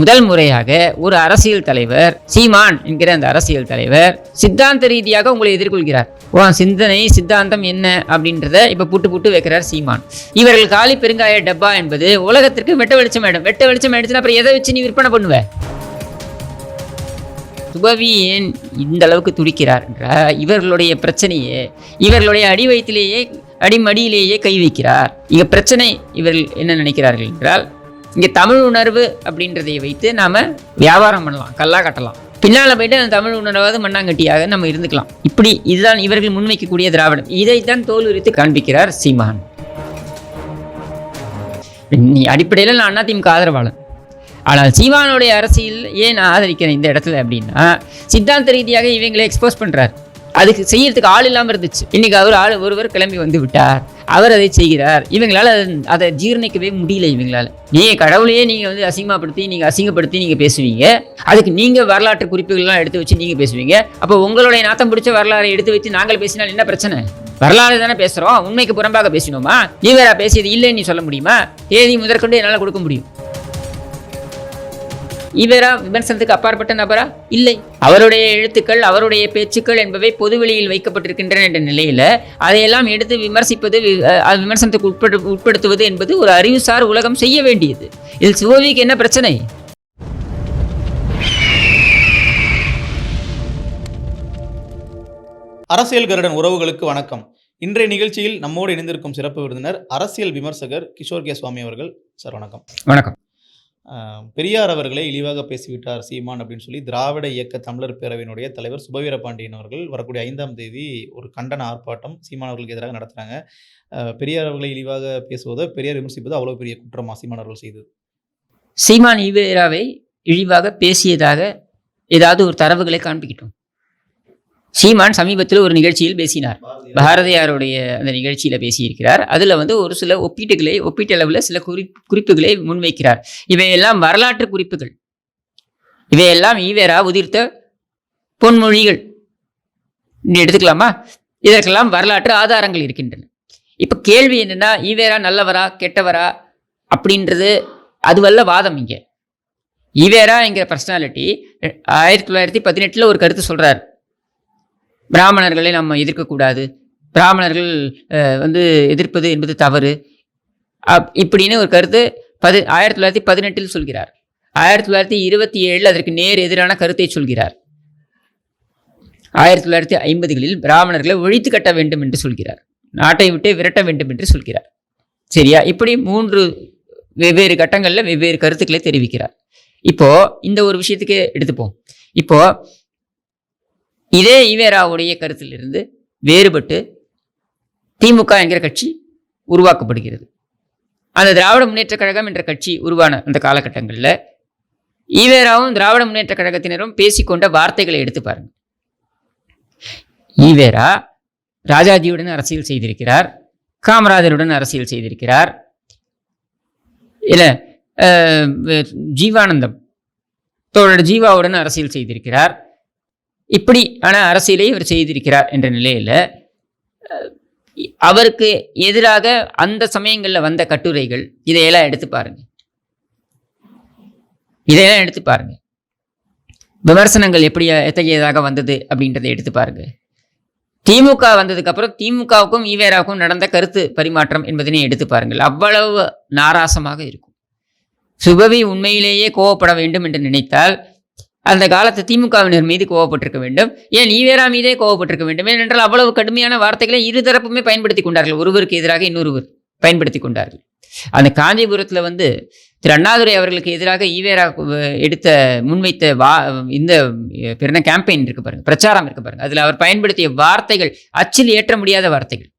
முதல் முறையாக ஒரு அரசியல் தலைவர் சீமான் என்கிற அந்த அரசியல் தலைவர் சித்தாந்த ரீதியாக உங்களை எதிர்கொள்கிறார். ஓ சிந்தனை சித்தாந்தம் என்ன அப்படின்றத இப்போ புட்டு புட்டு வைக்கிறார் சீமான். இவர்கள் காலி பெருங்காய டப்பா என்பது உலகத்திற்கு வெட்ட வெளிச்சம் ஆயிடும். வெட்ட வெளிச்சம் ஆயிடுச்சுன்னா அப்புறம் எதை வச்சு நீ விற்பனை பண்ணுவ? சுபவி ஏன் இந்த அளவுக்கு துடிக்கிறார் என்ற இவர்களுடைய பிரச்சனையே இவர்களுடைய அடி வயிற்றிலேயே அடிமடியிலேயே கை வைக்கிறார். இங்க பிரச்சனை இவர்கள் என்ன நினைக்கிறார்கள் என்றால் இங்கே தமிழ் உணர்வு அப்படின்றதை வைத்து நாம் வியாபாரம் பண்ணலாம் கல்லா கட்டலாம். பின்னால் போயிட்டு அந்த தமிழ் உணர்வாவது மண்ணாங்கட்டியாக நம்ம இருந்துக்கலாம். இப்படி இதுதான் இவர்கள் முன்வைக்கக்கூடிய திராவிடம். இதைத்தான் தோல் உரித்து காண்பிக்கிறார் சீமான். நீ அடிப்படையில் நான் அதிமுக ஆதரவாளன். ஆனால் சீமானுடைய அரசியல் ஏன் நான் ஆதரிக்கிறேன் இந்த இடத்துல அப்படின்னா சித்தாந்த ரீதியாக இவங்களை எக்ஸ்போஸ் பண்ணுறாரு அதுக்கு செய்யறதுக்கு ஆள் இல்லாமல் இருந்துச்சு. இன்னைக்கு அவர் ஆள் ஒருவர் கிளம்பி வந்து விட்டார். அவர் அதை செய்கிறார். இவங்களால அதை- ஜீர்ணிக்கவே ஜீரணிக்கவே முடியல இவங்களால். நீங்கள் கடவுளையே நீங்கள் வந்து அசிங்கமாகப்படுத்தி நீங்கள் அசிங்கப்படுத்தி நீங்கள் பேசுவீங்க. அதுக்கு நீங்கள் வரலாற்று குறிப்புகள்லாம் எடுத்து வச்சு நீங்கள் பேசுவீங்க. அப்போ உங்களுடைய நாத்தம் பிடிச்ச வரலாறை எடுத்து வச்சு நாங்கள் பேசினால் என்ன பிரச்சனை? வரலாறு தானே பேசுகிறோம் உண்மைக்கு புறம்பாக பேசினோமா? நீ வேற பேசியது இல்லைன்னு நீ சொல்ல முடியுமா? தேதி முதற்கொண்டு என்னால் கொடுக்க முடியும். இவரா விமர்சனத்துக்கு அப்பாற்பட்ட நபரா? இல்லை. அவருடைய எழுத்துக்கள் அவருடைய பேச்சுக்கள் என்பவை பொதுவெளியில் வைக்கப்பட்டிருக்கின்றன என்ற நிலையில அதையெல்லாம் எடுத்து விமர்சிப்பது விமர்சனத்துக்கு உட்படு உட்படுத்துவது என்பது ஒரு அறிவுசார் உலகம் செய்ய வேண்டியது. இதில் சிவோவிக்கு என்ன பிரச்சனை? அரசியல் கருடன் உறவுகளுக்கு வணக்கம். இன்றைய நிகழ்ச்சியில் நம்மோடு இணைந்திருக்கும் சிறப்பு விருந்தினர் அரசியல் விமர்சகர் கிஷோர் கே சுவாமி அவர்கள். சார் வணக்கம். வணக்கம். பெரியார் அவர்களை இழிவாக பேசிவிட்டார் சீமான் அப்படின்னு சொல்லி திராவிட இயக்க தமிழர் பேரவையினுடைய தலைவர் சுபவீர பாண்டியன் அவர்கள் வரக்கூடிய ஐந்தாம் தேதி ஒரு கண்டன ஆர்ப்பாட்டம் சீமான் அவர்களுக்கு எதிராக நடத்துறாங்க. பெரியார் அவர்களை இழிவாக பேசுவதோ பெரியார் விமர்சிப்பதோ அவ்வளோ பெரிய குற்றமா சீமான் அவர்கள் செய்தது? சீமான் ஈவேராவை இழிவாக பேசியதாக ஏதாவது ஒரு தரவுகளை காண்பிக்கிட்டோம். சீமான் சமீபத்தில் ஒரு நிகழ்ச்சியில் பேசினார். பாரதியாருடைய அந்த நிகழ்ச்சியில் பேசியிருக்கிறார். அதில் வந்து ஒரு சில ஒப்பீட்டுகளை ஒப்பீட்டளவில் சில குறி குறிப்புகளை முன்வைக்கிறார். இவையெல்லாம் வரலாற்று குறிப்புகள். இவையெல்லாம் ஈவேரா உதிர்த்த பொன்மொழிகள். எடுத்துக்கலாமா? இதற்கெல்லாம் வரலாற்று ஆதாரங்கள் இருக்கின்றன. இப்போ கேள்வி என்னன்னா ஈவேரா நல்லவரா கெட்டவரா அப்படின்றது அதுவல்ல வாதம் இங்கே. ஈவேரா என்கிற பர்சனாலிட்டி ஆயிரத்தி தொள்ளாயிரத்தி பதினெட்டில் ஒரு கருத்து சொல்கிறார் பிராமணர்களை நம்ம எதிர்க்கக்கூடாது பிராமணர்கள் வந்து எதிர்ப்பது என்பது தவறு. அப் இப்படின்னு ஒரு கருத்து பதி ஆயிரத்தி தொள்ளாயிரத்தி பதினெட்டில் சொல்கிறார். ஆயிரத்தி தொள்ளாயிரத்தி இருபத்தி ஏழில் அதற்கு நேர் எதிரான கருத்தை சொல்கிறார். ஆயிரத்தி தொள்ளாயிரத்தி ஐம்பதுகளில் பிராமணர்களை ஒழித்து கட்ட வேண்டும் என்று சொல்கிறார். நாட்டை விட்டு விரட்ட வேண்டும் என்று சொல்கிறார். சரியா? இப்படி மூன்று வெவ்வேறு கட்டங்களில் வெவ்வேறு கருத்துக்களை தெரிவிக்கிறார். இப்போ இந்த ஒரு விஷயத்துக்கு எடுத்துப்போம். இப்போ இதே ஈவேராவுடைய கருத்திலிருந்து வேறுபட்டு திமுக என்கிற கட்சி உருவாக்கப்படுகிறது. அந்த திராவிட முன்னேற்றக் கழகம் என்ற கட்சி உருவான அந்த காலகட்டங்களில் ஈவேராவும் திராவிட முன்னேற்றக் கழகத்தினரும் பேசிக்கொண்ட வார்த்தைகளை எடுத்து பாருங்கள் ஈவேரா ராஜாஜியுடன் அரசியல் செய்திருக்கிறார் காமராஜருடன் அரசியல் செய்திருக்கிறார். இல்லை ஜீவானந்தம் தோழர் ஜீவாவுடன் அரசியல் செய்திருக்கிறார். இப்படி ஆன அரசியலை இவர் செய்திருக்கிறார் என்ற நிலையில் அவருக்கு எதிராக அந்த சமயங்களில் வந்த கட்டுரைகள் இதையெல்லாம் எடுத்து பாருங்க. இதையெல்லாம் எடுத்து பாருங்க. விமர்சனங்கள் எப்படி எத்தகையதாக வந்தது அப்படின்றத எடுத்து பாருங்க. திமுக வந்ததுக்கப்புறம் திமுகவுக்கும் ஈவேராவுக்கும் நடந்த கருத்து பரிமாற்றம் என்பதனை எடுத்து பாருங்கள். அவ்வளவு நாராசமாக இருக்கும். சுபவி உண்மையிலேயே கோவப்பட வேண்டும் என்று நினைத்தால் அந்த காலத்து திமுகவினர் மீது கோவப்பட்டிருக்க வேண்டும். ஏன் ஈவேரா மீதே கோவப்பட்டிருக்க வேண்டும்? ஏனென்றால் அவ்வளவு கடுமையான வார்த்தைகளை இருதரப்புமே பயன்படுத்தி கொண்டார்கள். ஒருவருக்கு எதிராக இன்னொருவர் பயன்படுத்தி கொண்டார்கள். அந்த காஞ்சிபுரத்தில் வந்து திரு அண்ணாதுரை அவர்களுக்கு எதிராக ஈவேரா எடுத்த முன்வைத்த வா இந்த பிறந்த கேம்பெயின் இருக்கு பாருங்க பிரச்சாரம் இருக்கு பாருங்க. அதில் அவர் பயன்படுத்திய வார்த்தைகள் அச்சில் ஏற்ற முடியாத வார்த்தைகள்.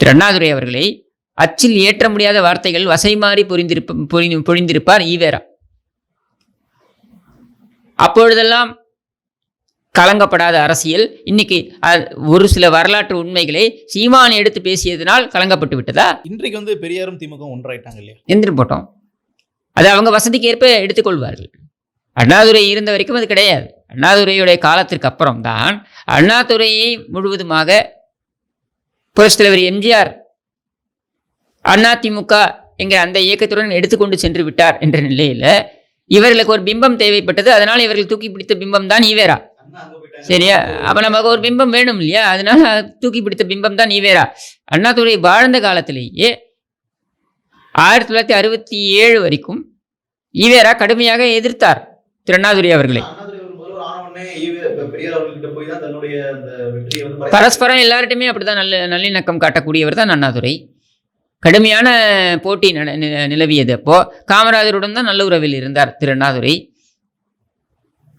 திரு அண்ணாதுரை அவர்களை அச்சில் ஏற்ற முடியாத வார்த்தைகள் வசை மாறி பொறிந்திருப்ப பொழிந்திருப்பார் ஈவேரா. அப்பொழுதெல்லாம் கலங்கப்படாத அரசியல். இன்னைக்கு ஒரு சில வரலாற்று உண்மைகளை சீமான் எடுத்து பேசியதனால் கலங்கப்பட்டு விட்டதா? இன்றைக்கு வந்து பெரியாரும் திமுக ஒன்றாயிட்டாங்க இல்லையா? எந்திரம் போட்டோம். அது அவங்க வசதிக்கு ஏற்ப எடுத்துக்கொள்வார்கள் அண்ணாதுரை இருந்த வரைக்கும் அது கிடையாது. அண்ணாதுரையுடைய காலத்திற்கு அப்புறம் தான் அண்ணாதுரையை முழுவதுமாக புரட்சித் தலைவர் எம்ஜிஆர் அதிமுக என்கிற அந்த இயக்கத்துடன் எடுத்துக்கொண்டு சென்று விட்டார் என்ற நிலையில இவர்களுக்கு ஒரு பிம்பம் தேவைப்பட்டது அதனால் இவர்கள் தூக்கி பிடித்த பிம்பம் தான் ஈவேரா. சரியா? அப்ப நமக்கு ஒரு பிம்பம் வேணும் இல்லையா? அதனால தூக்கி பிடித்த பிம்பம் தான் ஈவேரா. அண்ணாதுரை வாழ்ந்த காலத்திலேயே ஆயிரத்தி தொள்ளாயிரத்தி அறுபத்தி ஏழு வரைக்கும் ஈவேரா கடுமையாக எதிர்த்தார் திரு அண்ணாதுரை அவர்களை. பரஸ்பரம் எல்லார்ட்டையுமே அப்படிதான் நல்ல நல்லிணக்கம் காட்டக்கூடியவர் தான் அண்ணாதுரை. கடுமையான போட்டி நிலவியது. அப்போ காமராஜருடன் தான் நல்ல உறவில் இருந்தார் திரு. அண்ணாதுரை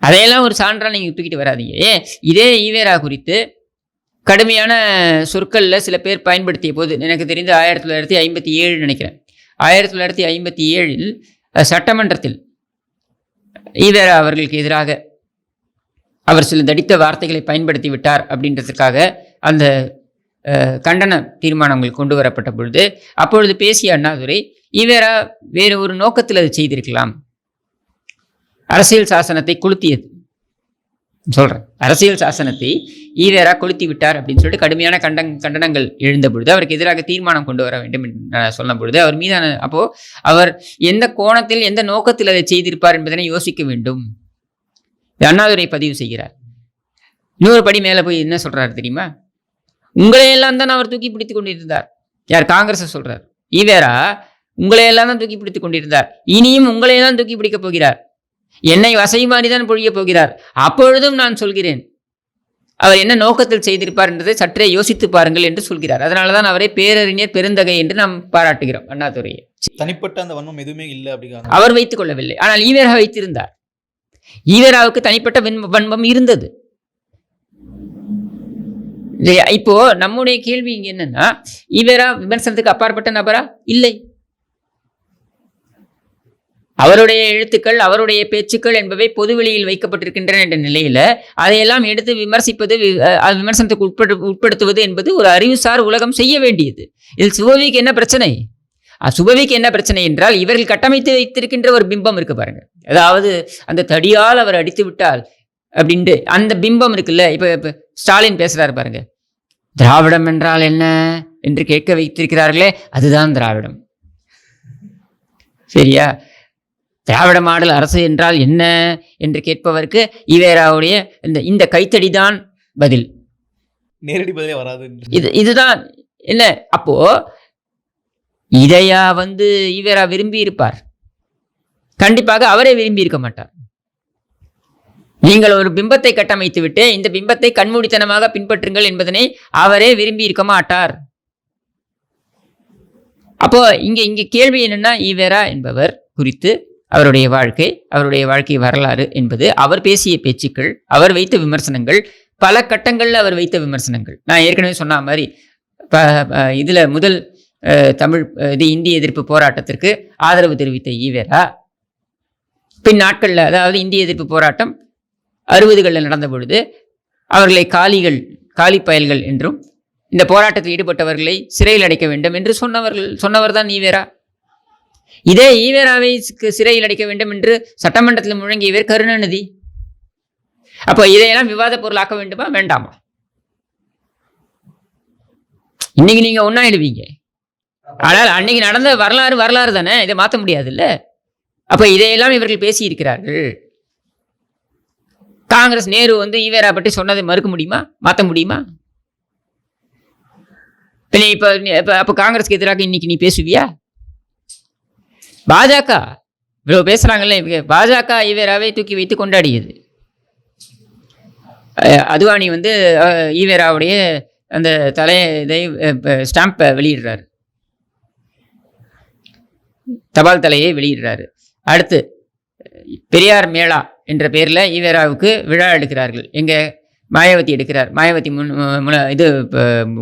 அதையெல்லாம் ஒரு சான்றாக நீங்கள் தூக்கிட்டு வராதீங்க. ஏ இதே ஈவேரா குறித்து கடுமையான சொற்களில் சில பேர் பயன்படுத்திய போது எனக்கு தெரிந்து ஆயிரத்தி தொள்ளாயிரத்தி ஐம்பத்தி ஏழு நினைக்கிறேன். ஆயிரத்தி தொள்ளாயிரத்தி ஐம்பத்தி ஏழில் சட்டமன்றத்தில் ஈவேரா அவர்களுக்கு எதிராக அவர் சில தடித்த வார்த்தைகளை பயன்படுத்தி விட்டார் அப்படின்றதுக்காக அந்த கண்டன தீர்மானங்கள் கொண்டு வரப்பட்ட பொழுது அப்பொழுது பேசிய அண்ணாதுரை ஈவேரா வேறு ஒரு நோக்கத்தில் அதை செய்திருக்கலாம். அரசியல் சாசனத்தை கொளுத்தியது. சொல்றேன். அரசியல் சாசனத்தை ஈவேரா கொளுத்தி விட்டார் அப்படின்னு சொல்லிட்டு கடுமையான கண்ட கண்டனங்கள் எழுந்த பொழுது அவருக்கு எதிராக தீர்மானம் கொண்டு வர வேண்டும் என்று நான் சொன்ன பொழுது அவர் மீதான அப்போ அவர் எந்த கோணத்தில் எந்த நோக்கத்தில் அதை செய்திருப்பார் என்பதனை யோசிக்க வேண்டும். அண்ணாதுரை பதிவு செய்கிறார். இன்னொரு படி மேலே போய் என்ன சொல்றாரு தெரியுமா? உங்களையெல்லாம் தான் அவர் தூக்கி பிடித்து கொண்டிருந்தார். யார்? காங்கிரஸ் சொல்றார். ஈவேரா உங்களையெல்லாம் தான் தூக்கி பிடித்து கொண்டிருந்தார். இனியும் உங்களையெல்லாம் தூக்கி பிடிக்கப் போகிறார். என்னை வசை மாதிரி தான் பொழியப் போகிறார். அப்பொழுதும் நான் சொல்கிறேன். அவர் என்ன நோக்கத்தில் செய்திருப்பார் என்பதை சற்றே யோசித்து பாருங்கள் என்று சொல்கிறார். அதனால தான் அவரை பேரறிஞர் பெருந்தகை என்று நாம் பாராட்டுகிறோம். அண்ணாதுரையை. தனிப்பட்ட அந்த வன்மம் எதுவுமே இல்லை அப்படிங்கிறாங்க அவர் வைத்துக் கொள்ளவில்லை. ஆனால் ஈவேரா வைத்திருந்தார். ஈவேராவுக்கு தனிப்பட்ட வன்மம் இருந்தது. இல்லையா? இப்போ நம்முடைய கேள்வி இங்க என்னன்னா இவரா விமர்சனத்துக்கு அப்பாற்பட்ட நபரா? இல்லை. அவருடைய எழுத்துக்கள் அவருடைய பேச்சுக்கள் என்பவை பொதுவெளியில் வைக்கப்பட்டிருக்கின்றன என்ற நிலையில அதையெல்லாம் எடுத்து விமர்சிப்பது விமர்சனத்துக்கு உட்படு உட்படுத்துவது என்பது ஒரு அறிவுசார் உலகம் செய்ய வேண்டியது. இதில் சுபவிக்கு என்ன பிரச்சனை? சுபவிக்கு என்ன பிரச்சனை என்றால் இவர்கள் கட்டமைத்து வைத்திருக்கின்ற ஒரு பிம்பம் இருக்கு பாருங்க. அதாவது அந்த தடியால் அவர் அடித்து விட்டால் அப்படின்ட்டு அந்த பிம்பம் இருக்குல்ல இப்போ இப்போ ஸ்டாலின் பேசுறாரு பாருங்க. திராவிடம் என்றால் என்ன என்று கேட்க வைத்திருக்கிறார்களே அதுதான் திராவிடம். சரியா? திராவிட மாடல் அரசு என்றால் என்ன என்று கேட்பவருக்கு ஈவேராவுடைய இந்த இந்த கைத்தடி தான் பதில். நேரடி பதிலே வராது. இது இதுதான் என்ன? அப்போ இதையா வந்து ஈவேரா விரும்பி இருப்பார்? கண்டிப்பாக அவரே விரும்பி இருக்க மாட்டார். நீங்கள் ஒரு பிம்பத்தை கட்டமைத்துவிட்டு இந்த பிம்பத்தை கண்மூடித்தனமாக பின்பற்றுங்கள் என்பதனை அவரே விரும்பி இருக்க மாட்டார். அப்போ இங்க இங்க கேள்வி என்னன்னா ஈவேரா என்பவர் குறித்து அவருடைய வாழ்க்கை அவருடைய வாழ்க்கை வரலாறு என்பது அவர் பேசிய பேச்சுக்கள் அவர் வைத்த விமர்சனங்கள் பல கட்டங்களில் அவர் வைத்த விமர்சனங்கள். நான் ஏற்கனவே சொன்ன மாதிரி ப இதில் இதுல முதல் தமிழ் இது இந்திய எதிர்ப்பு போராட்டத்திற்கு ஆதரவு தெரிவித்த ஈவேரா பின் நாட்களில் அதாவது இந்திய எதிர்ப்பு போராட்டம் அறுபதுகளில் நடந்த பொழுது அவர்களை காலிகள் காலி பயல்கள் என்றும் இந்த போராட்டத்தில் ஈடுபட்டவர்களை சிறையில் அடைக்க வேண்டும் என்று சொன்னவர்கள் சொன்னவர் தான் ஈவேரா. இதே ஈவேராவை சிறையில் அடைக்க வேண்டும் என்று சட்டமன்றத்தில் முழங்கியவர் கருணாநிதி. அப்போ இதையெல்லாம் விவாத பொருளாக்க வேண்டுமா வேண்டாமா? இன்னைக்கு நீங்க ஒன்னாயிடுவீங்க. ஆனால் அன்னைக்கு நடந்த வரலாறு வரலாறு தானே இதை மாற்ற முடியாதுல்ல? அப்போ இதையெல்லாம் இவர்கள் பேசியிருக்கிறார்கள். காங்கிரஸ் நேரு வந்து ஈவேரா பற்றி சொன்னதை மறுக்க முடியுமா? மாற்ற முடியுமா? இப்ப இப்போ இப்போ அப்போ காங்கிரஸ்க்கு எதிராக இன்னைக்கு நீ பேசுவியா? பாஜக இவ்வளோ பேசுகிறாங்கல்ல பாஜக ஈவேராவை தூக்கி வைத்து கொண்டாடியது. அதுவாணி வந்து ஈவேராவுடைய அந்த தலை இதை ஸ்டாம்பை வெளியிடுறாரு. தபால் தலையை வெளியிடுறாரு. அடுத்து பெரியார் மேளா. என்ற பேரில் ஈவேராவுக்கு விழா எடுக்கிறார்கள். எங்கே மாயாவதி எடுக்கிறார். மாயாவதி முன் இது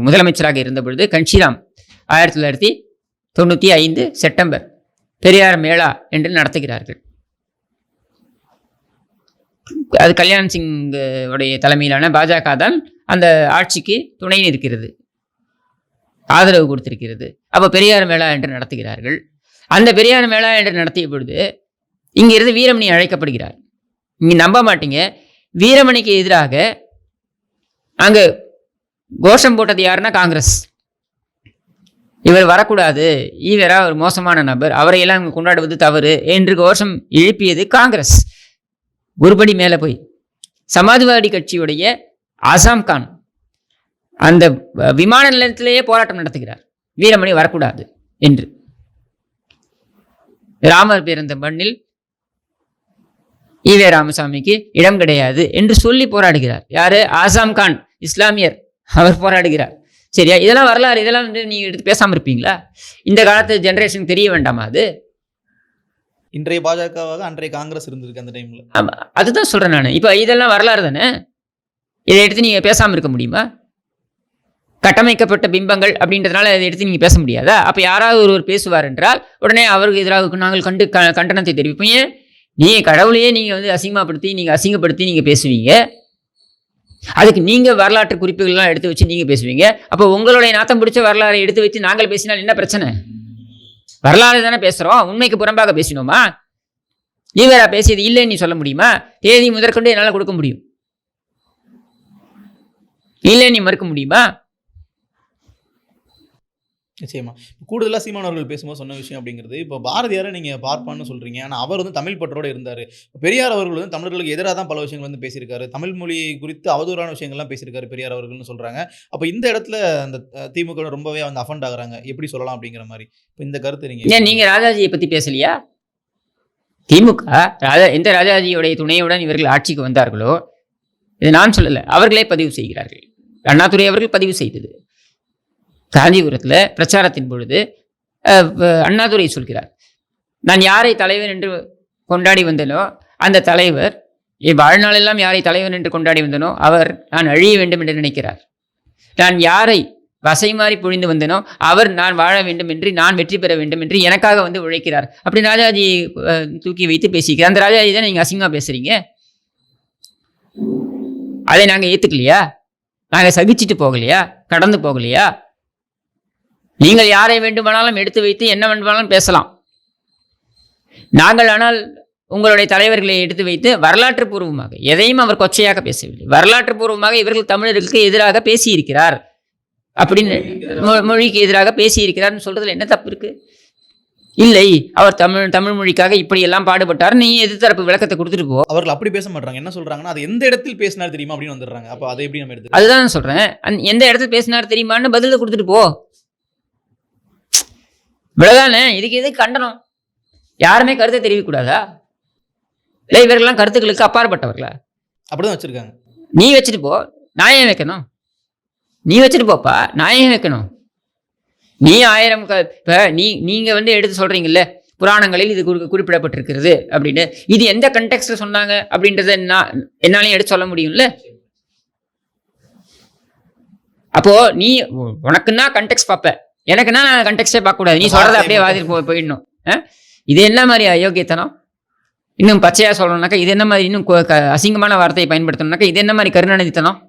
முதலமைச்சராக இருந்த பொழுது கன்ஷிராம் ஆயிரத்தி தொள்ளாயிரத்தி தொண்ணூற்றி ஐந்து செப்டம்பர் பெரியார் மேளா என்று நடத்துகிறார்கள். அது கல்யாண் சிங் உடைய தலைமையிலான பாஜக தான் அந்த ஆட்சிக்கு துணை நிற்கிறது. ஆதரவு கொடுத்திருக்கிறது. அப்போ பெரியார் மேளா என்று நடத்துகிறார்கள். அந்த பெரியார் மேளா என்று நடத்திய பொழுது இங்கிருந்து வீரமணி அழைக்கப்படுகிறார். நீங்கள் நம்ப மாட்டீங்க. வீரமணிக்கு எதிராக அங்கே கோஷம் போட்டது யாருன்னா காங்கிரஸ். இவர் வரக்கூடாது. ஈவரா ஒரு மோசமான நபர். அவரையெல்லாம் இவங்க கொண்டாடுவது தவறு என்று கோஷம் எழுப்பியது காங்கிரஸ். ஒருபடி மேலே போய். சமாஜ்வாடி கட்சியுடைய அசாம் கான் அந்த வ- விமான நிலையத்திலேயே போராட்டம் நடத்துகிறார். வீரமணி வரக்கூடாது என்று. ராமர் பிறந்த மண்ணில் ஈவே ராமசாமிக்கு இடம் கிடையாது என்று சொல்லி போராடுகிறார். யாரு? ஆசாம் கான் இஸ்லாமியர். அவர் போராடுகிறார். சரியா? இதெல்லாம் வரலாறு இதெல்லாம் வந்து நீங்க எடுத்து பேசாம இருப்பீங்களா? இந்த காலத்து ஜெனரேஷன் தெரிய வேண்டாமா அது? இன்றைய பாஜகவாக அன்றைய காங்கிரஸ் இருந்திருக்கு அந்த டைம்ல ஆமா, அதுதான் சொல்றேன் நான். இப்போ இதெல்லாம் வரலாறு தானே? இதை எடுத்து நீங்க பேசாம இருக்க முடியுமா? கட்டமைக்கப்பட்ட பிம்பங்கள் அப்படின்றதுனால இதை எடுத்து நீங்க பேச முடியாதா? அப்ப யாராவது ஒருவர் பேசுவார் என்றால் உடனே அவருக்கு எதிராக நாங்கள் கண்டு க- கண்டனத்தை தெரிவிப்போம். ஏன்? நீங்கள் கடவுளையே நீங்கள் வந்து அசிங்கமாகப்படுத்தி நீங்கள் அசிங்கப்படுத்தி நீங்கள் பேசுவீங்க. அதுக்கு நீங்கள் வரலாற்று குறிப்புகள்லாம் எடுத்து வச்சு நீங்கள் பேசுவீங்க. அப்போ உங்களுடைய நாத்தம் பிடிச்ச வரலாறை எடுத்து வச்சு நாங்கள் பேசினால் என்ன பிரச்சனை? வரலாறு தானே பேசுகிறோம் உண்மைக்கு புறம்பாக பேசினோமா? ஈவரா பேசியது இல்லைன்னு நீ சொல்ல முடியுமா? தேதி முதற்கொண்டு என்னால் கொடுக்க முடியும். இல்லை நீ மறுக்க முடியுமா? நிச்சயமா. கூடுதலாக சீமானவர்கள் பேசும்போது சொன்ன விஷயம் அப்படிங்கிறது இப்போ பாரதியாரை நீங்கள் பார்ப்பான்னு சொல்கிறீங்க ஆனால் அவர் வந்து தமிழ் பற்றோடு இருந்தார். பெரியார் அவர்கள் வந்து தமிழர்களுக்கு எதிராக தான் பல விஷயங்கள் வந்து பேசியிருக்காரு. தமிழ் மொழி குறித்து அவதூறான விஷயங்கள்லாம் பேசியிருக்காரு பெரியார் அவர்கள்னு சொல்கிறாங்க அப்போ இந்த இடத்துல அந்த திமுக ரொம்பவே வந்து அஃபண்ட் ஆகுறாங்க. எப்படி சொல்லலாம் அப்படிங்கிற மாதிரி. இப்போ இந்த கருத்து நீங்கள் ஏன் ராஜாஜியை பற்றி பேசலையா? திமுக ராஜா எந்த ராஜாஜியுடைய துணையுடன் இவர்கள் ஆட்சிக்கு வந்தார்களோ இது நான் சொல்லலை. அவர்களே பதிவு செய்கிறார்கள். அண்ணாதுரை அவர்கள் பதிவு செய்தது. காஞ்சிபுரத்தில் பிரச்சாரத்தின் பொழுது அண்ணாதுரை சொல்கிறார். நான் யாரை தலைவர் என்று கொண்டாடி வந்தேனோ அந்த தலைவர் என் வாழ்நாளெல்லாம் யாரை தலைவர் என்று கொண்டாடி வந்தனோ அவர் நான் அழிய வேண்டும் என்று நினைக்கிறார். நான் யாரை வசை மாறி பொழிந்து வந்தனோ அவர் நான் வாழ வேண்டும் என்று நான் வெற்றி பெற வேண்டும் என்று எனக்காக வந்து உழைக்கிறார். அப்படி ராஜாஜி தூக்கி வைத்து பேசிக்கிறார் அந்த ராஜாஜி தான் நீங்கள் அசிங்கமாக பேசுகிறீங்க அதை நாங்கள் ஏற்றுக்கலையா நாங்கள் சகிச்சுட்டு போகலையா? கடந்து போகலையா? நீங்கள் யாரை வேண்டுமானாலும் எடுத்து வைத்து என்ன வேண்டுமானாலும் பேசலாம். நாங்கள் ஆனால் உங்களுடைய தலைவர்களை எடுத்து வைத்து வரலாற்று பூர்வமாக எதையும் அவர் கொச்சையாக பேசவில்லை. வரலாற்று பூர்வமாக இவர்கள் தமிழர்களுக்கு எதிராக பேசியிருக்கிறார். அப்படின்னு மொழிக்கு எதிராக பேசியிருக்கிறார்னு சொல்றதுல என்ன தப்பு இருக்கு? இல்லை அவர் தமிழ் தமிழ் மொழிக்காக இப்படியெல்லாம் பாடுபட்டார். நீ எதிர்த்தரப்பு விளக்கத்தை கொடுத்துட்டு போ. அவர்கள் அப்படி பேச மாட்டாங்க என்ன சொல்றாங்கன்னா அது எந்த இடத்தில் பேசினார் தெரியுமா அப்படின்னு வந்துடுறாங்க. அப்போ அதை எப்படி நம்ம எடுத்து அதுதான் சொல்றேன். எந்த இடத்துல பேசினார் தெரியுமான்னு பதில கொடுத்துட்டு போ. இவ்வளவுதானே? இதுக்கு எது கண்டனம்? யாருமே கருத்தை தெரிவிக்கக்கூடாதா? இல்லை இவர்கள்லாம் கருத்துக்களுக்கு அப்பாற்பட்டவர்களா? அப்படிதான் வச்சிருக்காங்க. நீ வச்சுட்டு போ. நான் ஏன் வைக்கணும்? நீ வச்சுட்டு போப்பா. நான் ஏன் வைக்கணும்? நீ ஆயிரம் க இப்போ நீ நீங்கள் வந்து எடுத்து சொல்கிறீங்கல்ல புராணங்களில் இது குறி குறிப்பிடப்பட்டிருக்கிறது அப்படின்னு. இது எந்த கண்டெக்ஸ்டில் சொன்னாங்க அப்படின்றத நான் என்னாலையும் எடுத்து சொல்ல முடியும்ல? அப்போ நீ உனக்குன்னா கண்டெக்ஸ் பார்ப்ப. எனக்குன்னா நான் கண்டெக்ஸ்டே பார்க்கக்கூடாது. நீ சொல்கிறத அப்படியே வாதிட்டு போய் போயிடணும்? இது என்ன மாதிரி அயோக்கியத்தனம்? இன்னும் பச்சையாக சொல்லணும்னாக்கா இது என்ன மாதிரி இன்னும் அசிங்கமான வார்த்தையை பயன்படுத்தணும்னாக்கா இது என்ன மாதிரி கருணாநிதித்தனம்?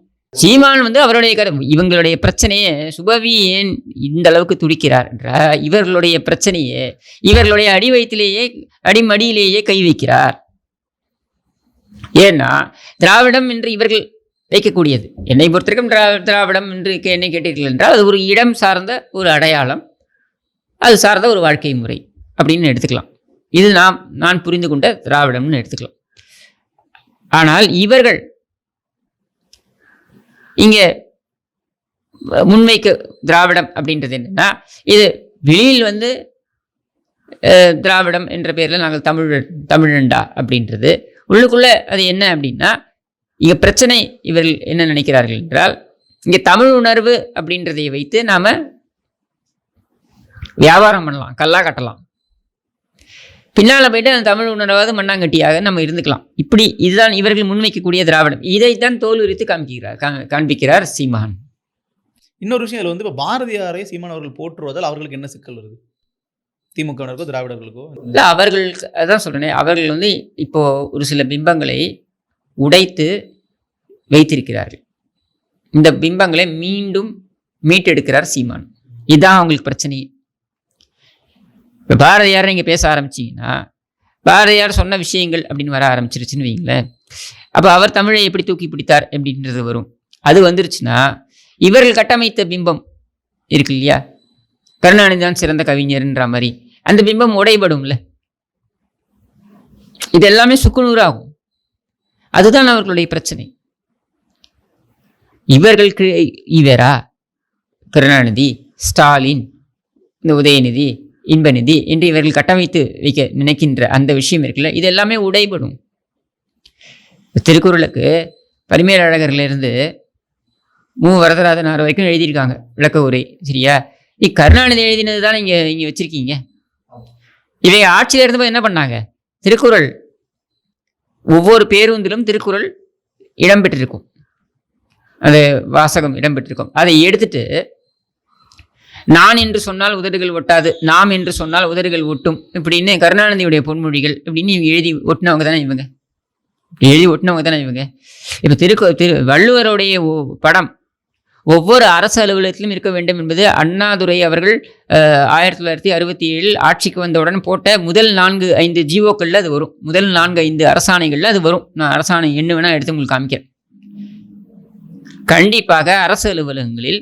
சீமான் வந்து அவருடைய கரு இவங்களுடைய பிரச்சனையே சுபவி ஏன் இந்த அளவுக்கு துடிக்கிறார் என்றால் இவர்களுடைய பிரச்சனையே இவர்களுடைய அடி வயிற்றிலேயே அடிமடியிலேயே கை வைக்கிறார். ஏன்னா திராவிடம் என்று இவர்கள் வைக்கக்கூடியது. என்னை பொறுத்தவரைக்கும் திரா- திராவிடம் என்று கே- என்னை கேட்டீர்கள் என்றால் அது ஒரு இடம் சார்ந்த ஒரு அடையாளம். அது சார்ந்த ஒரு வாழ்க்கை முறை அப்படின்னு எடுத்துக்கலாம். இது நாம் நான் புரிந்து கொண்ட திராவிடம்னு எடுத்துக்கலாம். ஆனால் இவர்கள் இங்கே முன்வைக்க திராவிடம் அப்படின்றது என்னென்னா இது வெளியில் வந்து திராவிடம் என்ற பெயரில் நாங்கள் தமிழ் தமிழண்டா அப்படின்றது. உள்ளுக்குள்ளே அது என்ன அப்படின்னா இங்கே பிரச்சனை இவர்கள் என்ன நினைக்கிறார்கள் என்றால் இங்கே தமிழ் உணர்வு அப்படின்றதை வைத்து நாம் வியாபாரம் பண்ணலாம் கல்லா கட்டலாம். பின்னால் போயிட்டு அந்த தமிழ் உணர்வாவது மண்ணாங்கட்டியாக நம்ம இருந்துக்கலாம். இப்படி இதுதான் இவர்கள் முன்வைக்கக்கூடிய திராவிடம். இதைத்தான் தோல் உரித்து காமிக்கிறார் காண்பிக்கிறார் சீமான். இன்னொரு விஷயம் இதுல வந்து இப்போ பாரதியாரை சீமான் அவர்கள் போற்றுவதால் அவர்களுக்கு என்ன சிக்கல் வருது? திமுகவினருக்கோ திராவிடர்களுக்கோ? இல்லை அவர்கள் அதான் சொல்கிறேனே அவர்கள் வந்து இப்போ ஒரு சில பிம்பங்களை உடைத்து வைத்திருக்கிறார்கள். இந்த பிம்பங்களை மீண்டும் மீட்டெடுக்கிறார் சீமான். இதுதான் அவங்களுக்கு பிரச்சனை. இப்போ பாரதியார் நீங்கள் பேச ஆரம்பிச்சீங்கன்னா பாரதியார் சொன்ன விஷயங்கள் அப்படின்னு வர ஆரம்பிச்சிருச்சுன்னு வைங்களேன் அப்போ அவர் தமிழை எப்படி தூக்கி பிடித்தார் அப்படின்றது வரும். அது வந்துருச்சுன்னா இவர்கள் கட்டமைத்த பிம்பம் இருக்கு இல்லையா? கருணாநிதி தான் சிறந்த கவிஞர்ன்ற மாதிரி. அந்த பிம்பம் உடைபடும்ல. இது எல்லாமே சுக்குநூறாகும். அதுதான் அவர்களுடைய பிரச்சனை. இவர்களுக்கு ஈவேரா கருணாநிதி ஸ்டாலின் இந்த உதயநிதி இன்பநிதி என்று இவர்கள் கட்டமைத்து வைக்க நினைக்கின்ற அந்த விஷயம் இருக்குல்ல இது எல்லாமே உடைபடும். திருக்குறளுக்கு பரிமேலழகர்லேருந்து மு. வரதராஜனார் வரைக்கும் எழுதியிருக்காங்க விளக்க உரை சரியா? நீ கருணாநிதி எழுதினது தான் இங்கே இங்கே வச்சுருக்கீங்க? இவை ஆட்சியில் இருந்தபோது என்ன பண்ணாங்க? திருக்குறள் ஒவ்வொரு பேருந்திலும் திருக்குறள் இடம்பெற்றிருக்கும். அது வாசகம் இடம்பெற்றிருக்கும். அதை எடுத்துட்டு நான் என்று சொன்னால் உதடுகள் ஒட்டாது நாம் என்று சொன்னால் உதடுகள் ஒட்டும் இப்படின்னு கருணாநிதியுடைய பொன்மொழிகள் இப்படின்னு இவங்க எழுதி ஒட்டினவங்க தானே இவங்க? எழுதி ஒட்டினவங்க தானே இவங்க? இப்போ திருக்கு திரு வள்ளுவருடைய படம் ஒவ்வொரு அரசு அலுவலகத்திலும் இருக்க வேண்டும் என்பது அண்ணாதுரை அவர்கள் ஆயிரத்தி தொள்ளாயிரத்தி அறுபத்தி ஏழில் ஆட்சிக்கு வந்தவுடன் போட்ட முதல் நான்கு ஐந்து ஜிஓக்களில் அது வரும். முதல் நான்கு ஐந்து அரசாணைகளில் அது வரும். நான் அரசாணை என்ன வேணால் எடுத்து உங்களுக்கு காமிக்கிறேன். கண்டிப்பாக அரசு அலுவலகங்களில்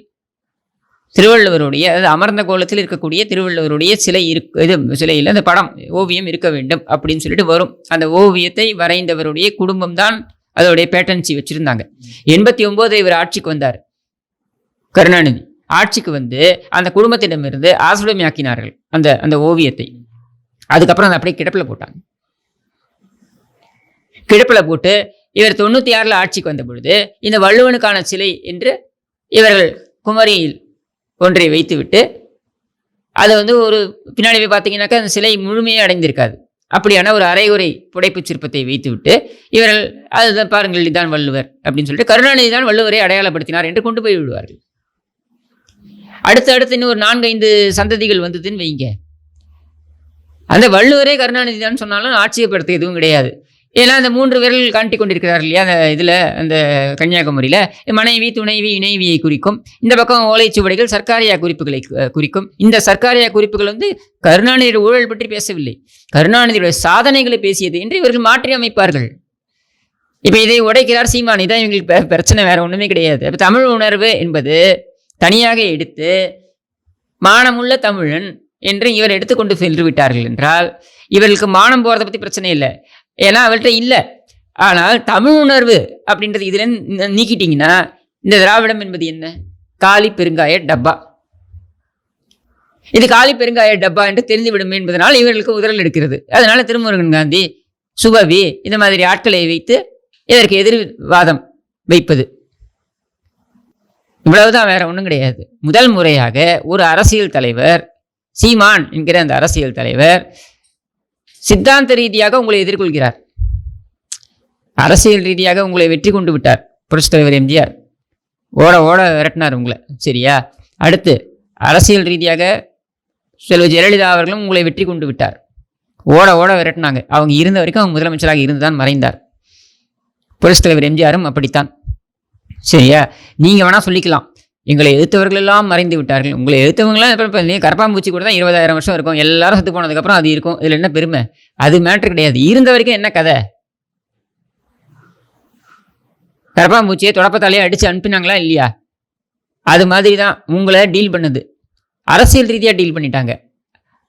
திருவள்ளுவருடைய அதாவது அமர்ந்த கோலத்தில் இருக்கக்கூடிய திருவள்ளுவருடைய சிலை இருக்கு இது சிலையில் அந்த படம் ஓவியம் இருக்க வேண்டும் அப்படின்னு சொல்லிட்டு வரும். அந்த ஓவியத்தை வரைந்தவருடைய குடும்பம் தான் அதோடைய பேட்டன்சி வச்சுருந்தாங்க. எண்பத்தி ஒம்போது இவர் ஆட்சிக்கு வந்தார். கருணாநிதி ஆட்சிக்கு வந்து அந்த குடும்பத்திடமிருந்து ஆசுடமையாக்கினார்கள் அந்த அந்த ஓவியத்தை. அதுக்கப்புறம் அதை அப்படியே கிடப்பில் போட்டாங்க. கிடப்பில் போட்டு இவர் தொண்ணூற்றி ஆறில் ஆட்சிக்கு வந்த பொழுது இந்த வள்ளுவனுக்கான சிலை என்று இவர்கள் குமரியில் ஒன்றை வைத்துவிட்டு அதை வந்து ஒரு பின்னாடி போய் பார்த்தீங்கன்னாக்கா அந்த சிலை முழுமையே அடைந்திருக்காது. அப்படியான ஒரு அரைகுறை புடைப்புச் சிற்பத்தை வைத்துவிட்டு இவர்கள் அதுதான் பாருங்கள் இதுதான் வள்ளுவர் அப்படின்னு சொல்லிட்டு கருணாநிதி தான் வள்ளுவரை அடையாளப்படுத்தினார் என்று கொண்டு போய் விடுவார்கள். அடுத்தடுத்து அடுத்து இன்னும் ஒரு நான்கு ஐந்து சந்ததிகள் வந்ததுன்னு வைங்க. அந்த வள்ளுவரே கருணாநிதி தான் சொன்னாலும் ஆட்சியப்படுத்த எதுவும் கிடையாது. ஏன்னா அந்த மூன்று விரல் காட்டி கொண்டிருக்கிறார் இல்லையா? அந்த இதில் அந்த கன்னியாகுமரியில். மனைவி துணைவி இணைவியை குறிக்கும். இந்த பக்கம் ஓலைச்சுவடிகள் சர்க்காரியா குறிப்புகளை குறிக்கும். இந்த சர்க்காரியா குறிப்புகள் வந்து கருணாநிதியோட ஊழல் பற்றி பேசவில்லை. கருணாநிதியுடைய சாதனைகளை பேசியது என்று இவர்கள் மாற்றி அமைப்பார்கள். இப்போ இதை உடைக்கிறார் சீமானி தான். இவங்களுக்கு பெ- பிரச்சனை வேறு ஒன்றுமே கிடையாது. இப்போ தமிழ் உணர்வு என்பது தனியாக எடுத்து மானமுள்ள தமிழன் என்று இவர் எடுத்துக்கொண்டு சென்று விட்டார்கள் என்றால் இவர்களுக்கு மானம் போகிறத பற்றி பிரச்சனை இல்லை. ஏன்னா அவர்கிட்ட இல்லை. ஆனால் தமிழ் உணர்வு அப்படின்றது இதில் நீக்கிட்டிங்கன்னா இந்த திராவிடம் என்பது என்ன? காலி பெருங்காய டப்பா. இது காலி பெருங்காய டப்பா என்று தெரிந்துவிடும் என்பதனால் இவர்களுக்கு உதறல் எடுக்கிறது. அதனால திருமுருகன் காந்தி சுபவி இந்த மாதிரி ஆட்களை வைத்து இதற்கு எதிர்வாதம் வைப்பது. இவ்வளவுதான் வேற ஒன்றும் கிடையாது. முதல் முறையாக ஒரு அரசியல் தலைவர் சீமான் என்கிற அந்த அரசியல் தலைவர் சித்தாந்த ரீதியாக உங்களை எதிர்கொள்கிறார். அரசியல் ரீதியாக உங்களை வெற்றி கொண்டு விட்டார் புரட்சித் தலைவர் எம்ஜிஆர். ஓட ஓட விரட்டினார் உங்களை. சரியா? அடுத்து அரசியல் ரீதியாக செல்வ ஜெயலலிதா அவர்களும் உங்களை வெற்றி கொண்டு விட்டார். ஓட ஓட விரட்டினாங்க. அவங்க இருந்த வரைக்கும் அவங்க முதலமைச்சராக இருந்து தான் மறைந்தார். புரட்சித் தலைவர் எம்ஜிஆரும் அப்படித்தான். சரியா? நீங்கள் வேணால் சொல்லிக்கலாம். எங்களை எதிர்த்தவர்கள் எல்லாம் மறைந்து விட்டார்கள். உங்களை எதிர்த்தவங்களாம் இப்போ இப்போ கரப்பாம்பூச்சி கூட தான் இருபதாயிரம் வருஷம் இருக்கும். எல்லாரும் செத்து போனதுக்கப்புறம் அது இருக்கும். இதில் என்ன பெருமை? அது மேட்ரு கிடையாது. இருந்த வரைக்கும் என்ன கதை? கரப்பாம்பூச்சியை தொடப்பத்தாலேயே அடித்து அனுப்பினாங்களா இல்லையா? அது மாதிரி தான் உங்களை டீல் பண்ணுது. அரசியல் ரீதியாக டீல் பண்ணிட்டாங்க.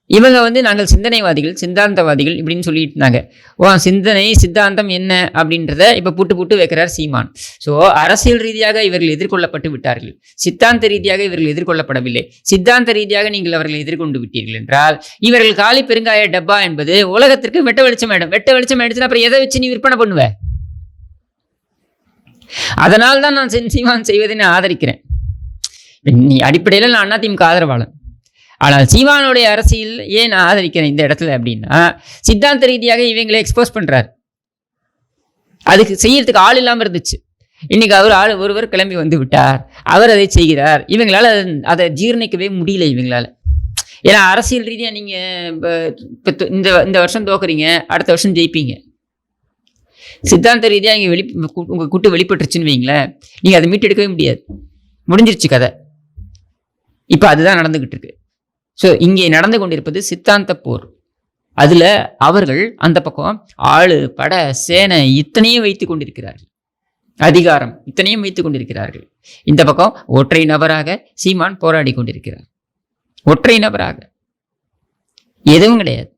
இவங்க வந்து நாங்கள் சிந்தனைவாதிகள் சித்தாந்தவாதிகள் இப்படின்னு சொல்லிட்டு இருந்தாங்க ஓ சிந்தனை சித்தாந்தம் என்ன அப்படின்றத இப்போ புட்டு புட்டு வைக்கிறார் சீமான். ஸோ அரசியல் ரீதியாக இவர்கள் எதிர்கொள்ளப்பட்டு விட்டார்கள். சித்தாந்த ரீதியாக இவர்கள் எதிர்கொள்ளப்படவில்லை. சித்தாந்த ரீதியாக நீங்கள் அவர்களை எதிர்கொண்டு விட்டீர்கள் என்றால் இவர்கள் காலி பெருங்காய டப்பா என்பது உலகத்திற்கு வெட்ட வெளிச்சம் ஆயிடும். வெட்ட வெளிச்சம் ஆயிடுச்சுன்னா அப்புறம் எதை வச்சு நீ விற்பனை பண்ணுவ? அதனால் தான் நான் சீமான் செய்வதை நான் ஆதரிக்கிறேன். நீ அடிப்படையில் நான் அதிமுக ஆதரவாளன். ஆனால் சீமானுடைய அரசியல் ஏன் நான் ஆதரிக்கிறேன் இந்த இடத்துல அப்படின்னா சித்தாந்த ரீதியாக இவங்களை எக்ஸ்போஸ் பண்ணுறாரு அதுக்கு செய்யறதுக்கு ஆள் இல்லாமல் இருந்துச்சு. இன்னைக்கு அவர் ஆள் ஒருவர் கிளம்பி வந்து விட்டார். அவர் அதை செய்கிறார். இவங்களால அதை- அதை ஜீரணிக்கவே முடியல இவங்களால். ஏன்னா அரசியல் ரீதியாக நீங்கள் இப்போ இந்த இந்த வருஷம் தோக்குறீங்க அடுத்த வருஷம் ஜெயிப்பீங்க. சித்தாந்த ரீதியாக இங்கே வெளி உங்கள் கூட்டு வெளிப்பட்டுருச்சுன்னு வைங்களேன் நீங்கள் அதை மீட்டெடுக்கவே முடியாது. முடிஞ்சிருச்சு கதை. இப்போ அதுதான் நடந்துக்கிட்டு இருக்கு. ஸோ இங்கே நடந்து கொண்டிருப்பது சித்தாந்த போர் அதில் அவர்கள் அந்த பக்கம் ஆளு பட சேனை இத்தனையும் வைத்து கொண்டிருக்கிறார்கள். அதிகாரம் இத்தனையும் வைத்து கொண்டிருக்கிறார்கள். இந்த பக்கம் ஒற்றை நபராக சீமான் போராடி கொண்டிருக்கிறார். ஒற்றை நபராக. எதுவும் கிடையாது.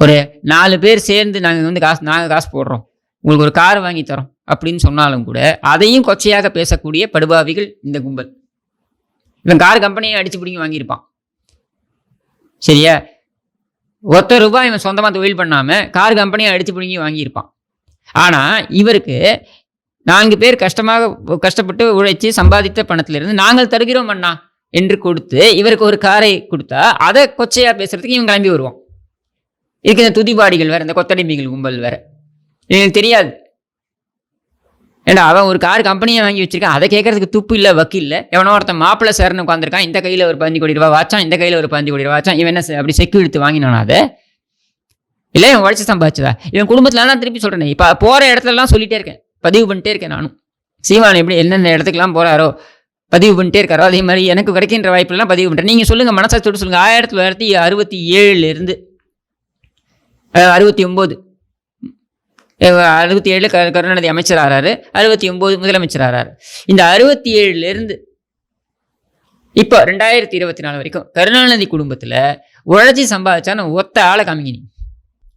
ஒரு நாலு பேர் சேர்ந்து நாங்கள் வந்து காசு நாங்கள் காசு போடுறோம். உங்களுக்கு ஒரு கார் வாங்கி தரோம் அப்படின்னு சொன்னாலும் கூட அதையும் கொச்சையாக பேசக்கூடிய படுபாவிகள் இந்த கும்பல். இவன் கார் கம்பெனியை அடிச்சு பிடிங்கி வாங்கியிருப்பான். சரியா? ஒத்த ரூபாய் இவன் சொந்தமாக தொழில் பண்ணாமல் கார் கம்பெனியை அடிச்சு பிடிங்கி வாங்கியிருப்பான். ஆனால் இவருக்கு நான்கு பேர் கஷ்டமாக கஷ்டப்பட்டு உழைச்சி சம்பாதித்த பணத்திலிருந்து நாங்கள் தருகிறோம் அண்ணா என்று கொடுத்து இவருக்கு ஒரு காரை கொடுத்தா அதை கொச்சையாக பேசுறதுக்கு இவன் கிளம்பி வருவான். இதுக்கு இந்த துதிபாடிகள் வேறு இந்த கொத்தடிமைகள் கும்பல் வேறு. எனக்கு தெரியாது. ஏண்டா அவன் ஒரு கார் கம்பெனியை வாங்கி வச்சிருக்கான். அதை கேட்கறதுக்கு துப்பு இல்லை வக்கு இல்லை. எவனோ ஒருத்தன் மாப்பிள்ளை சேர்னு உட்காந்துருக்கான் இந்த கையில் ஒரு பதினஞ்சு கோடி ரூபா வாச்சான். இந்த கையில் ஒரு பதினஞ்சு கோடி ரூபா வாச்சான். இவன் என்ன அப்படி செக்கு எடுத்து வாங்கினானா அதை? இல்லை இவன் உழைச்சி சம்பாதிச்சதா? இவன் குடும்பத்தில் நான் திருப்பி சொல்கிறேன் இப்போ போகிற இடத்துலலாம் சொல்லிட்டே இருக்கேன். பதிவு பண்ணிட்டே இருக்கேன் நானும். சீமான் எப்படி என்னென்ன இடத்துக்குலாம் போகிறாரோ பதிவு பண்ணிட்டே இருக்காரோ அதே மாதிரி எனக்கு கிடைக்கின்ற வாய்ப்புலாம் பதிவு பண்ணுறேன் நீங்கள் சொல்லுங்கள் மனசாட்சியோடு சொல்லுங்கள் ஆயிரத்தி தொள்ளாயிரத்தி அறுபத்தி ஏழுலேருந்து அறுபத்தி ஒம்பது. அறுபத்தி ஏழு கருணாநிதி அமைச்சர் ஆறாரு அறுபத்தி ஒம்பது முதலமைச்சர் ஆறாரு இந்த அறுபத்தி ஏழுலேருந்து இப்போ ரெண்டாயிரத்தி இருபத்தி நாலு வரைக்கும் கருணாநிதி குடும்பத்தில் உழைச்சி சம்பாதிச்சான்னு ஒத்த ஆளை காமிங்க நீ.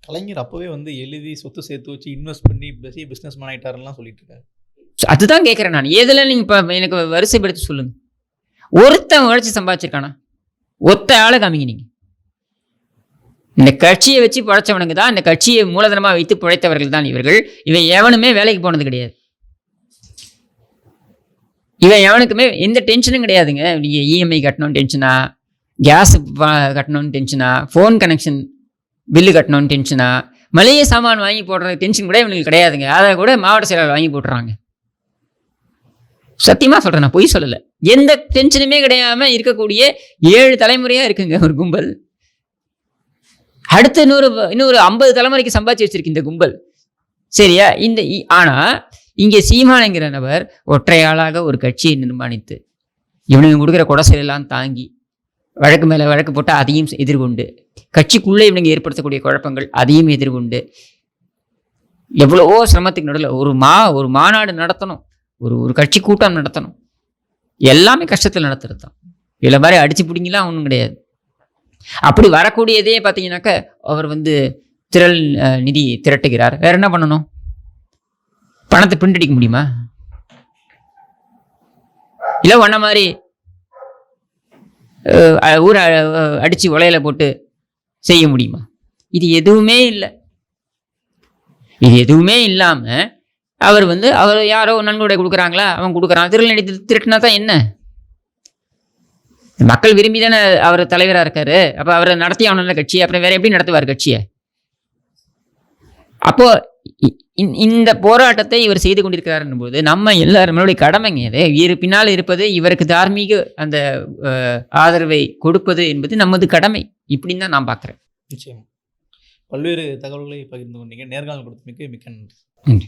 கலைஞர் அப்பவே வந்து எழுதி சொத்து சேர்த்து வச்சு இன்வெஸ்ட் பண்ணி பெரிய பிசினஸ் மேன் ஆயிட்டாருலாம் சொல்லிட்டு இருக்காரு. அதுதான் கேட்குறேன் நான். எதில் நீங்கள் இப்போ எனக்கு வரிசைப்படுத்தி சொல்லுங்க. ஒருத்தன் உழைச்சி சம்பாதிச்சிருக்கானா? ஒத்த ஆளை காமிங்க நீங்கள் இந்த கட்சியை வச்சு பழைச்சவனுங்க தான் இந்த கட்சியை மூலதனமாக வைத்து பிழைத்தவர்கள் தான் இவர்கள். இவன் எவனுமே வேலைக்கு போனது கிடையாது. இவன் எவனுக்குமே எந்த டென்ஷனும் கிடையாதுங்க. நீங்கள் இஎம்ஐ கட்டணும் டென்ஷனா கேஸ் கட்டணும்னு டென்ஷனா ஃபோன் கனெக்ஷன் பில்லு கட்டணும்னு டென்ஷனா மளிகை சாமான் வாங்கி போடுற டென்ஷன் கூட இவனுக்கு கிடையாதுங்க. அதை கூட மாவட்ட செயலாளர் வாங்கி போட்டுறாங்க. சத்தியமாக சொல்கிறேன் நான் பொய் சொல்லலை. எந்த டென்ஷனுமே கிடையாமல் இருக்கக்கூடிய ஏழு தலைமுறையாக இருக்குங்க ஒரு கும்பல். அடுத்த இன்னொரு இன்னொரு ஐம்பது தலைமுறைக்கு சம்பாதிச்சு வச்சிருக்கு இந்த கும்பல். சரியா? இந்த இ- இங்கே சீமானங்கிற நபர் ஒற்றையாளாக ஒரு கட்சியை நிர்மாணித்து இவனுங்க கொடுக்குற குடசையெல்லாம் தாங்கி வழக்கு மேலே வழக்கு போட்டு அதையும் எதிர்கொண்டு கட்சிக்குள்ளே இவனுங்க ஏற்படுத்தக்கூடிய குழப்பங்கள் அதையும் எதிர்கொண்டு எவ்வளவோ சிரமத்துக்கு நடுவில் ஒரு மா ஒரு மாநாடு நடத்தணும். ஒரு ஒரு கட்சி கூட்டம் நடத்தணும். எல்லாமே கஷ்டத்தில் நடத்துறது தான். இதில் மாதிரி அடிச்சு பிடிங்கலாம் ஒன்றும் கிடையாது. அப்படி வரக்கூடியதே பார்த்தீங்கன்னாக்க அவர் வந்து திரள் நிதி திரட்டுகிறார். வேற என்ன பண்ணணும்? பணத்தை பிரிண்ட் அடிக்க முடியுமா? இல்லை ஒன்ன மாதிரி ஊரை அடித்து உலையில போட்டு செய்ய முடியுமா? இது எதுவுமே இல்லை. இது எதுவுமே இல்லாமல் அவர் வந்து அவர் யாரோ நன்கொடை கொடுக்குறாங்களா? அவன் கொடுக்குறான். திருநெடி திருட்டினா தான் என்ன? மக்கள் விரும்பி தானே அவர் தலைவராக இருக்காரு. அப்போ அவரை நடத்தி அவனல்ல கட்சி அப்புறம் வேற எப்படி நடத்துவார் கட்சியை? அப்போ இந்த போராட்டத்தை இவர் செய்து கொண்டிருக்கிறார் போது நம்ம எல்லாரும் நம்மளுடைய கடமைங்க இது. இவர் பின்னால் இருப்பது இவருக்கு தார்மீக அந்த ஆதரவை கொடுப்பது என்பது நமது கடமை. இப்படின்னு தான் நான் பார்க்குறேன். நிச்சயம். பல்வேறு தகவல்களை பகிர்ந்து கொண்டீங்க. நேர்காணல் கொடுத்தமைக்கு மிக்க நன்றி. நன்றி.